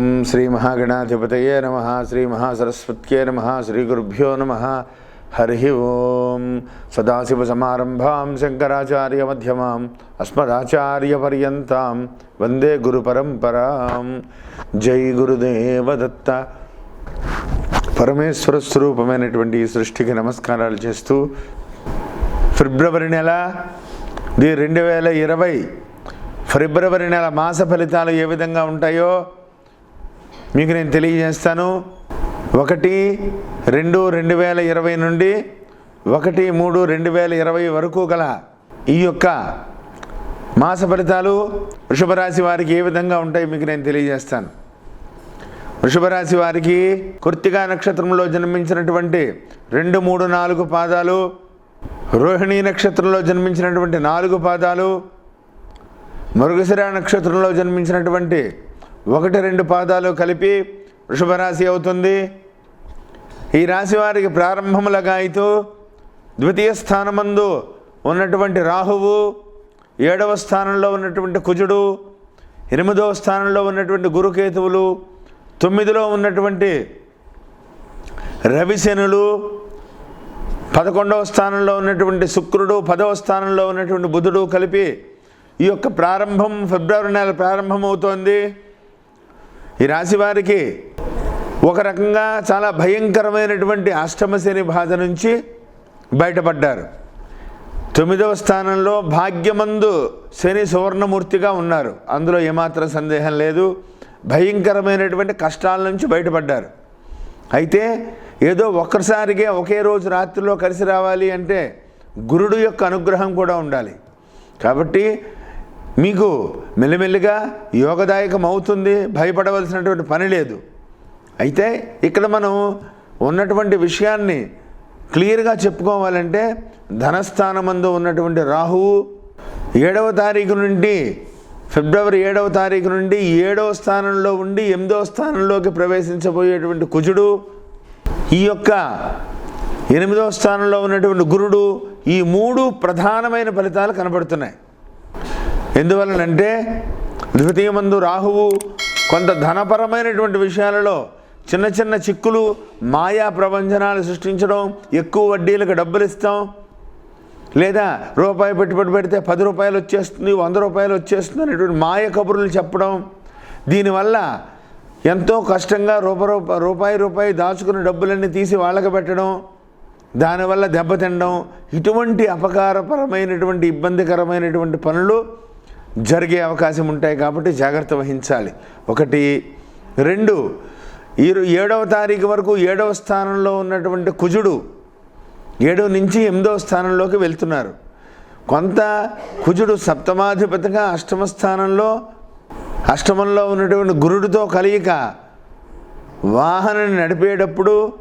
ఓం శ్రీ మహాగణాధిపతయే నమ శ్రీ మహాసరస్వత్యే నమ శ్రీ గురుభ్యో నమ. హరి ఓం. సదాశివసమారంభాం శంకరాచార్య మధ్యమాం అస్మదాచార్యపర్యంతాం. వందే గురు పరంపరాం. జై గురుదేవదత్త పరమేశ్వర స్వరూపమైనటువంటి ఈ సృష్టికి నమస్కారాలు చేస్తూ ఫిబ్రవరి నెల ది రెండు వేల ఇరవై ఫిబ్రవరి నెల మాస ఫలితాలు ఏ విధంగా ఉంటాయో మీకు నేను తెలియజేస్తాను. ఒకటి రెండు రెండు వేల ఇరవై నుండి ఒకటి మూడు రెండు వేల ఇరవై వరకు గల ఈ యొక్క మాస ఫలితాలు వృషభరాశి వారికి ఏ విధంగా ఉంటాయో మీకు నేను తెలియజేస్తాను. వృషభరాశి వారికి కృత్తిగా నక్షత్రంలో జన్మించినటువంటి రెండు మూడు నాలుగు పాదాలు రోహిణి నక్షత్రంలో జన్మించినటువంటి నాలుగు పాదాలు మృగశిర నక్షత్రంలో జన్మించినటువంటి ఒకటి రెండు పాదాలు కలిపి వృషభ రాశి అవుతుంది. ఈ రాశి వారికి ప్రారంభములుగా అయితే ద్వితీయ స్థానమందు ఉన్నటువంటి రాహువు ఏడవ స్థానంలో ఉన్నటువంటి కుజుడు ఎనిమిదవ స్థానంలో ఉన్నటువంటి గురుకేతువులు తొమ్మిదిలో ఉన్నటువంటి రవిశనులు పదకొండవ స్థానంలో ఉన్నటువంటి శుక్రుడు పదవ స్థానంలో ఉన్నటువంటి బుధుడు కలిపి ఈ యొక్క ప్రారంభం ఫిబ్రవరి నెల ప్రారంభమవుతోంది. ఈ రాశి వారికి ఒక రకంగా చాలా భయంకరమైనటువంటి అష్టమశని బాధ నుంచి బయటపడ్డారు. తొమ్మిదవ స్థానంలో భాగ్యమందు శని సువర్ణమూర్తిగా ఉన్నారు. అందులో ఏమాత్రం సందేహం లేదు. భయంకరమైనటువంటి కష్టాల నుంచి బయటపడ్డారు. అయితే ఏదో ఒక్కసారిగా ఒకే రోజు రాత్రిలో కలిసి రావాలి అంటే గురుడు యొక్క అనుగ్రహం కూడా ఉండాలి. కాబట్టి మీకు మెల్లిమెల్లిగా యోగదాయకం అవుతుంది భయపడవలసినటువంటి పని లేదు. అయితే ఇక్కడ మనం ఉన్నటువంటి విషయాన్ని క్లియర్గా చెప్పుకోవాలంటే ధనస్థానమందు ఉన్నటువంటి రాహువు ఏడవ తారీఖు నుండి ఫిబ్రవరి ఏడవ తారీఖు నుండి ఏడవ స్థానంలో ఉండి ఎనిమిదవ స్థానంలోకి ప్రవేశించబోయేటువంటి కుజుడు ఈ యొక్క ఎనిమిదవ స్థానంలో ఉన్నటువంటి గురుడు ఈ మూడు ప్రధానమైన ఫలితాలు కనబడుతున్నాయి. ఎందువలనంటే ద్వితీయమందు రాహువు కొంత ధనపరమైనటువంటి విషయాలలో చిన్న చిన్న చిక్కులు మాయా ప్రబంధనాలు సృష్టించడం ఎక్కువ వడ్డీలకు డబ్బులు ఇస్తాం. లేదా రూపాయి పెట్టుబడి పెడితే పది రూపాయలు వచ్చేస్తుంది వంద రూపాయలు వచ్చేస్తుంది అనేటువంటి మాయ కబుర్లు చెప్పడం. దీనివల్ల ఎంతో కష్టంగా రూప రూప రూపాయి రూపాయి దాచుకున్న డబ్బులన్నీ తీసి వాళ్ళకి పెట్టడం దానివల్ల దెబ్బతినడం ఇటువంటి అపకారపరమైనటువంటి ఇబ్బందికరమైనటువంటి పనులు జరిగే అవకాశం ఉంటాయి కాబట్టి జాగ్రత్త వహించాలి. ఒకటి రెండు ఈ ఏడవ తారీఖు వరకు ఏడవ స్థానంలో ఉన్నటువంటి కుజుడు ఏడవ నుంచి ఎనిమిదవ స్థానంలోకి వెళ్తున్నారు. కొంత కుజుడు సప్తమాధిపతిగా అష్టమ స్థానంలో అష్టమంలో ఉన్నటువంటి గురుడితో కలయిక వాహనాన్ని నడిపేటప్పుడు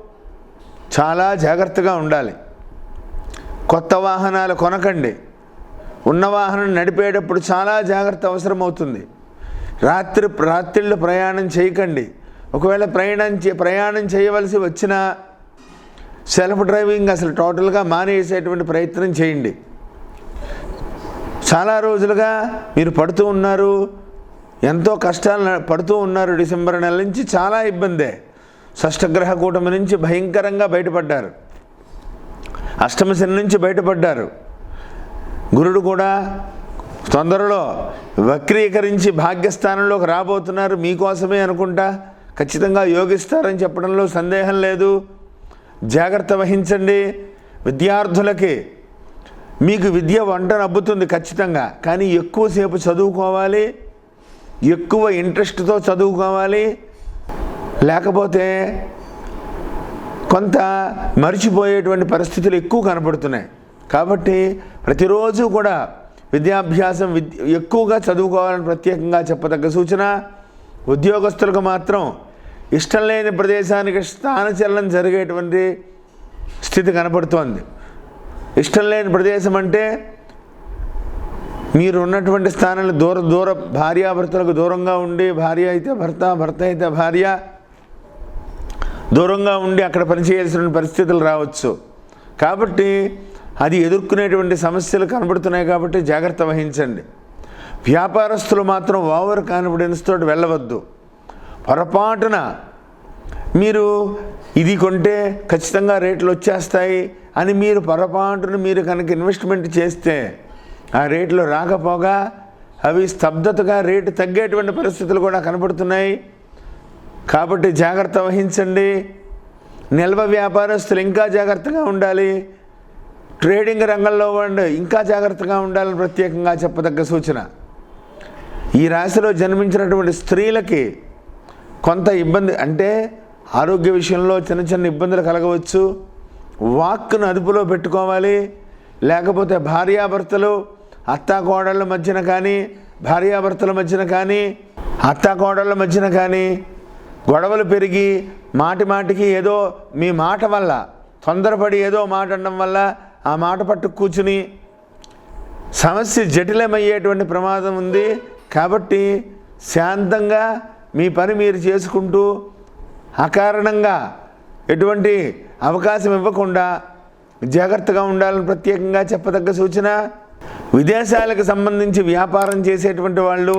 చాలా జాగ్రత్తగా ఉండాలి. కొత్త వాహనాలు కొనకండి. ఉన్న వాహనం నడిపేటప్పుడు చాలా జాగ్రత్త అవసరం అవుతుంది రాత్రి రాత్రిళ్ళు ప్రయాణం చేయకండి. ఒకవేళ ప్రయాణం చే ప్రయాణం చేయవలసి వచ్చిన సెల్ఫ్ డ్రైవింగ్ అసలు టోటల్గా మానేసేటువంటి ప్రయత్నం చేయండి. చాలా రోజులుగా మీరు పడుతూ ఉన్నారు. ఎంతో కష్టాలు పడుతూ ఉన్నారు డిసెంబర్ నెల నుంచి చాలా ఇబ్బందే. షష్టగ్రహ కూటమి నుంచి భయంకరంగా బయటపడ్డారు. అష్టమ శని నుంచి బయటపడ్డారు. గురుడు కూడా తొందరలో వక్రీకరించి భాగ్యస్థానంలోకి రాబోతున్నారు మీకోసమే అనుకుంటా. ఖచ్చితంగా యోగిస్తారని చెప్పడంలో సందేహం లేదు. జాగ్రత్త వహించండి. విద్యార్థులకి మీకు విద్య వంట నబ్బుతుంది ఖచ్చితంగా. కానీ ఎక్కువసేపు చదువుకోవాలి. ఎక్కువ ఇంట్రెస్ట్తో చదువుకోవాలి. లేకపోతే కొంత మర్చిపోయేటువంటి పరిస్థితులు ఎక్కువ కనపడుతున్నాయి. కాబట్టి ప్రతిరోజు కూడా విద్యాభ్యాసం విద్య ఎక్కువగా చదువుకోవాలని ప్రత్యేకంగా చెప్పదగ్గ సూచన ఉద్యోగస్తులకు మాత్రం ఇష్టం లేని ప్రదేశానికి స్థానచలనం జరిగేటువంటి స్థితి కనపడుతోంది. ఇష్టం లేని ప్రదేశం అంటే మీరు ఉన్నటువంటి స్థానాన్ని దూర దూర భార్యాభర్తలకు దూరంగా ఉండి భార్య అయితే భర్త భర్త అయితే భార్య దూరంగా ఉండి అక్కడ పనిచేయాల్సిన పరిస్థితులు రావచ్చు. కాబట్టి అది ఎదుర్కొనేటువంటి సమస్యలు కనబడుతున్నాయి కాబట్టి జాగ్రత్త వహించండి. వ్యాపారస్తులు మాత్రం ఓవర్ కాన్ఫిడెన్స్ తోటి వెళ్ళవద్దు. పొరపాటున మీరు ఇది కొంటే ఖచ్చితంగా రేట్లు వచ్చేస్తాయి అని మీరు పొరపాటున మీరు కనుక ఇన్వెస్ట్మెంట్ చేస్తే ఆ రేట్లు రాకపోగా అవి స్తబ్దతగా రేటు తగ్గేటువంటి పరిస్థితులు కూడా కనపడుతున్నాయి కాబట్టి జాగ్రత్త వహించండి. నిల్వ వ్యాపారస్తులు ఇంకా జాగ్రత్తగా ఉండాలి. ట్రేడింగ్ రంగంలో ఇంకా జాగ్రత్తగా ఉండాలని ప్రత్యేకంగా చెప్పదగ్గ సూచన. ఈ రాశిలో జన్మించినటువంటి స్త్రీలకి కొంత ఇబ్బంది అంటే ఆరోగ్య విషయంలో చిన్న చిన్న ఇబ్బందులు కలగవచ్చు. వాక్ను అదుపులో పెట్టుకోవాలి. లేకపోతే భార్యాభర్తలు అత్తాకోడళ్ళ మధ్యన కానీ భార్యాభర్తల మధ్యన కానీ అత్తాకోడళ్ళ మధ్యన కానీ గొడవలు పెరిగి మాటి మాటికి ఏదో మీ మాట వల్ల తొందరపడి ఏదో మాట అనడం వల్ల ఆ మాట పట్టు కూర్చుని సమస్య జటిలమయ్యేటువంటి ప్రమాదం ఉంది కాబట్టి శాంతంగా మీ పని మీరు చేసుకుంటూ అకారణంగా ఎటువంటి అవకాశం ఇవ్వకుండా జాగ్రత్తగా ఉండాలని ప్రత్యేకంగా చెప్పదగ్గ సూచన. విదేశాలకు సంబంధించి వ్యాపారం చేసేటువంటి వాళ్ళు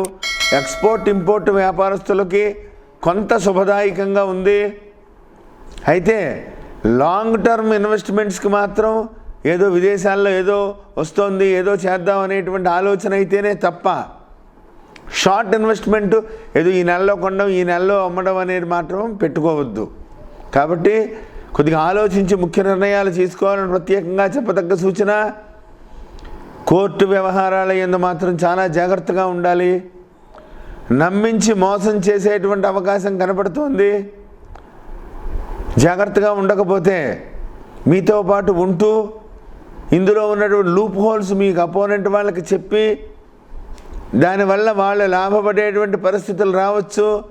ఎక్స్పోర్ట్ ఇంపోర్ట్ వ్యాపారస్తులకి కొంత శుభదాయకంగా ఉంది. అయితే లాంగ్ టర్మ్ ఇన్వెస్ట్మెంట్స్కి మాత్రం ఏదో విదేశాల్లో ఏదో వస్తోంది ఏదో చేద్దాం అనేటువంటి ఆలోచన అయితేనే తప్ప షార్ట్ ఇన్వెస్ట్మెంట్ ఏదో ఈ నెలలో కొనడం ఈ నెలలో అమ్మడం అనేది మాత్రం పెట్టుకోవద్దు. కాబట్టి కొద్దిగా ఆలోచించి ముఖ్య నిర్ణయాలు తీసుకోవాలని ప్రత్యేకంగా చెప్పదగ్గ సూచన కోర్టు వ్యవహారాల ఎందు మాత్రం చాలా జాగ్రత్తగా ఉండాలి. నమ్మించి మోసం చేసేటువంటి అవకాశం కనపడుతోంది. జాగ్రత్తగా ఉండకపోతే మీతో పాటు ఉంటూ ఇందులో ఉన్నటువంటి లూప్ హోల్స్ మీకు అపోనెంట్ వాళ్ళకి చెప్పి దానివల్ల వాళ్ళు లాభపడేటువంటి పరిస్థితులు రావచ్చు.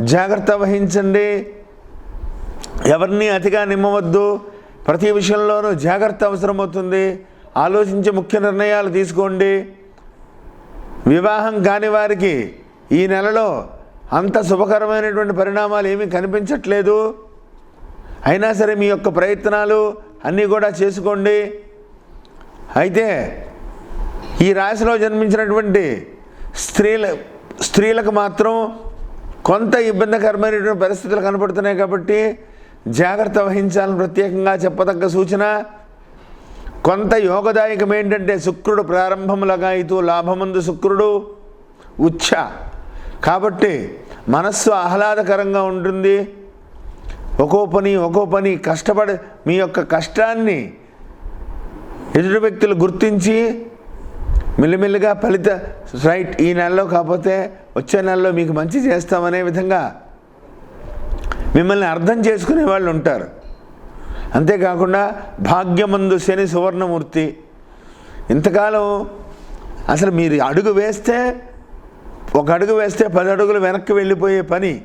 జాగ్రత్త వహించండి. ఎవరిని అతిగా నిమ్మవద్దు. ప్రతి విషయంలోనూ జాగ్రత్త అవసరమవుతుంది. ఆలోచించి ముఖ్య నిర్ణయాలు తీసుకోండి. వివాహం కాని వారికి ఈ నెలలో అంత శుభకరమైనటువంటి పరిణామాలు ఏమీ కనిపించట్లేదు. అయినా సరే మీ యొక్క ప్రయత్నాలు అన్నీ కూడా చేసుకోండి. అయితే ఈ రాశిలో జన్మించినటువంటి స్త్రీల స్త్రీలకు మాత్రం కొంత ఇబ్బందికరమైనటువంటి పరిస్థితులు కనపడుతున్నాయి కాబట్టి జాగ్రత్త వహించాలని ప్రత్యేకంగా చెప్పదగ్గ సూచన కొంత యోగదాయకం ఏంటంటే శుక్రుడు ప్రారంభములగా ఇతూ లాభముందు శుక్రుడు ఉచ్చ. కాబట్టి మనస్సు ఆహ్లాదకరంగా ఉంటుంది. ఒక్కో పని ఒక్కో పని కష్టపడి మీ యొక్క కష్టాన్ని ఎదుటి వ్యక్తులు గుర్తించి మెల్లిమెల్లిగా ఫలిత రైట్ ఈ నెలలో కాకపోతే వచ్చే నెలలో మీకు మంచి చేస్తామనే విధంగా మిమ్మల్ని అర్థం చేసుకునే వాళ్ళు ఉంటారు. అంతేకాకుండా భాగ్యమందు శని సువర్ణమూర్తి. ఇంతకాలం అసలు మీరు అడుగు వేస్తే ఒక అడుగు వేస్తే పది అడుగులు వెనక్కి వెళ్ళిపోయే పని.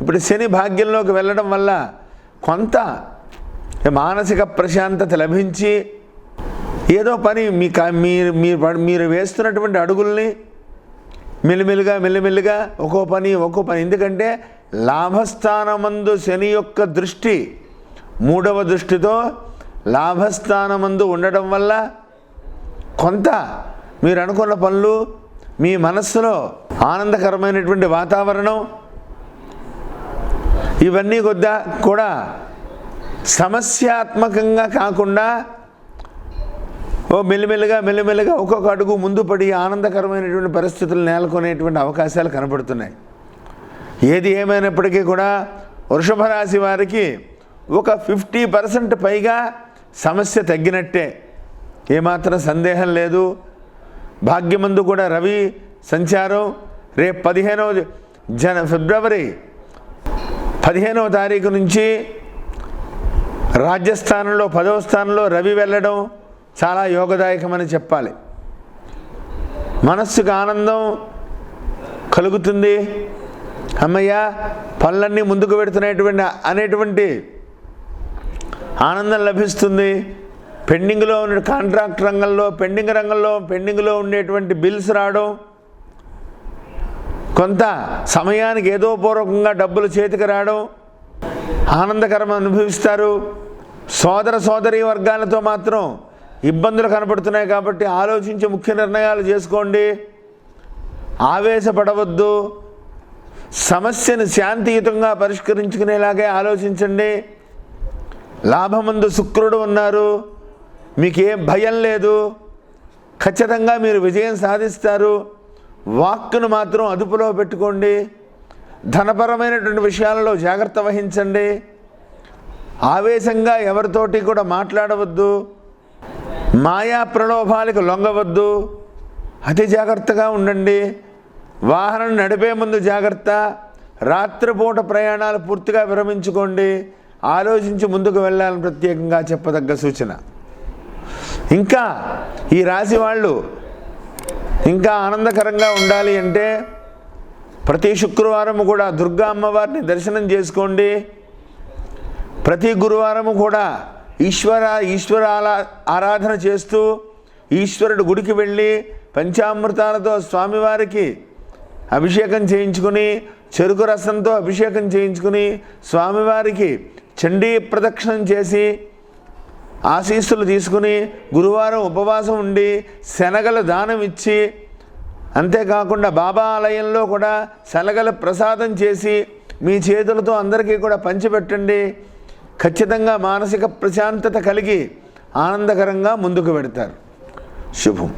ఇప్పుడు శని భాగ్యంలోకి వెళ్ళడం వల్ల కొంత మానసిక ప్రశాంతత లభించి ఏదో పని మీ మీరు మీరు మీరు వేస్తున్నటువంటి అడుగుల్ని మెల్లిమెల్లిగా మెల్లిమెల్లిగా ఒక్కో పని ఒక్కో పని. ఎందుకంటే లాభస్థానమందు శని యొక్క దృష్టి మూడవ దృష్టితో లాభస్థానమందు ఉండడం వల్ల కొంత మీరు అనుకున్న పనులు మీ మనస్సులో ఆనందకరమైనటువంటి వాతావరణం ఇవన్నీ కొద్దా కూడా సమస్యాత్మకంగా కాకుండా ఓ మెల్లిమెల్లిగా మెల్లిమెల్లిగా ఒక్కొక్క అడుగు ముందు పడి ఆనందకరమైనటువంటి పరిస్థితులు నెలకొనేటువంటి అవకాశాలు కనపడుతున్నాయి ఏది ఏమైనప్పటికీ కూడా వృషభ రాశి వారికి ఒక ఫిఫ్టీ పర్సెంట్ పైగా సమస్య తగ్గినట్టే. ఏమాత్రం సందేహం లేదు. భాగ్యమందు కూడా రవి సంచారం. రేపు పదిహేనవ జన ఫిబ్రవరి పదిహేనవ తారీఖు నుంచి రాజ్యస్థానంలో పదవ స్థానంలో రవి వెళ్ళడం చాలా యోగదాయకమని చెప్పాలి. మనస్సుకు ఆనందం కలుగుతుంది. అమ్మయ్య పనులన్నీ ముందుకు పెడుతున్నటువంటి అనేటువంటి ఆనందం లభిస్తుంది. పెండింగ్లో ఉన్న కాంట్రాక్ట్ రంగంలో పెండింగ్ రంగంలో పెండింగ్లో ఉండేటువంటి బిల్స్ రావడం కొంత సమయానికి ఏదో పూర్వకంగా డబ్బులు చేతికి రావడం ఆనందకరం అనుభవిస్తారు. సోదర సోదరీ వర్గాలతో మాత్రం ఇబ్బందులు కనపడుతున్నాయి కాబట్టి ఆలోచించి ముఖ్య నిర్ణయాలు చేసుకోండి. ఆవేశపడవద్దు. సమస్యను శాంతియుతంగా పరిష్కరించుకునేలాగే ఆలోచించండి. లాభమందు శుక్రుడు ఉన్నారు. మీకేం భయం లేదు. ఖచ్చితంగా మీరు విజయం సాధిస్తారు. వాక్కును మాత్రం అదుపులో పెట్టుకోండి. ధనపరమైనటువంటి విషయాలలో జాగ్రత్త వహించండి. ఆవేశంగా ఎవరితోటి కూడా మాట్లాడవద్దు. మాయా ప్రలోభాలకు లొంగవద్దు. అతి జాగ్రత్తగా ఉండండి. వాహనం నడిపే ముందు జాగ్రత్త. రాత్రిపూట ప్రయాణాలు పూర్తిగా విరమించుకోండి. ఆలోచించి ముందుకు వెళ్ళాలని ప్రత్యేకంగా చెప్పదగ్గ సూచన. ఇంకా ఈ రాశి వాళ్ళు ఇంకా ఆనందకరంగా ఉండాలి అంటే ప్రతి శుక్రవారం కూడా దుర్గా అమ్మవారిని దర్శనం చేసుకోండి. ప్రతి గురువారము కూడా ఈశ్వర ఈశ్వర ఆలా- ఆరాధన చేస్తూ ఈశ్వరుడు గుడికి వెళ్ళి పంచామృతాలతో స్వామివారికి అభిషేకం చేయించుకుని చెరుకు రసంతో అభిషేకం చేయించుకుని స్వామివారికి చండీ ప్రదక్షిణం చేసి ఆశీస్సులు తీసుకుని గురువారం ఉపవాసం ఉండి శనగలు దానం ఇచ్చి అంతేకాకుండా బాబా ఆలయంలో కూడా శనగల ప్రసాదం చేసి మీ చేతులతో అందరికీ కూడా పంచిపెట్టండి. ఖచ్చితంగా మానసిక ప్రశాంతత కలిగి ఆనందకరంగా ముందుకు పెడతారు శుభం.